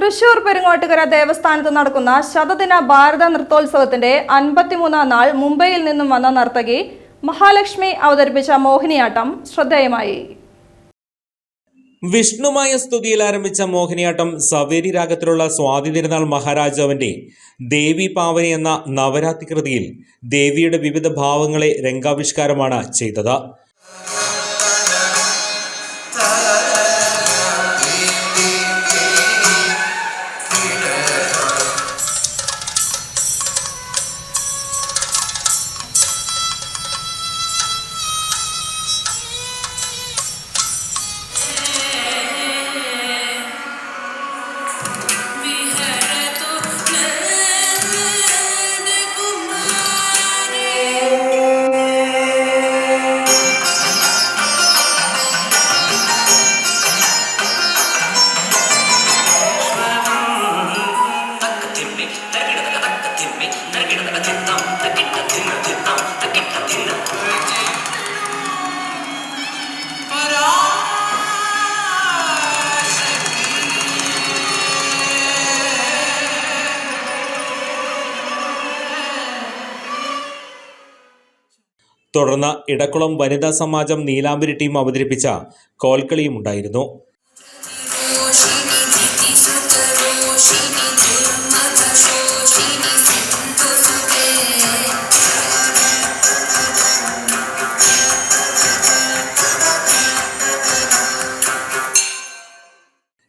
തൃശൂർ പെരുങ്ങോട്ടുകര ദേവസ്ഥാനത്ത് നടക്കുന്ന ശതദിന ഭാരത നൃത്തോത്സവത്തിന്റെ അൻപത്തിമൂന്നാം നാൾ മുംബൈയിൽ നിന്നും വന്ന നർത്തകി മഹാലക്ഷ്മി അവതരിപ്പിച്ച മോഹിനിയാട്ടം ശ്രദ്ധേയമായി. വിഷ്ണുമായ സ്തുതിയിൽ ആരംഭിച്ച മോഹിനിയാട്ടം സവേരി രാഗത്തിലുള്ള സ്വാതി തിരുനാൾ മഹാരാജാവിന്റെ ദേവി പാവനി എന്ന നവരാത്രി കൃതിയിൽ ദേവിയുടെ വിവിധ ഭാവങ്ങളെ രംഗാവിഷ്കാരമാണ് ചെയ്തത്. തുടർന്ന് ഇടക്കുളം വനിതാ സമാജം നീലാംബരി ടീം അവതരിപ്പിച്ച കോൽക്കളിയും ഉണ്ടായിരുന്നു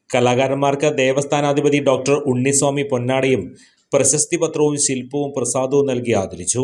കലാകാരന്മാർക്ക് ദേവസ്ഥാനാധിപതി ഡോക്ടർ ഉണ്ണിസ്വാമി പൊന്നാടയും പ്രശസ്തി പത്രവും ശില്പവും പ്രസാദവും നൽകി ആദരിച്ചു.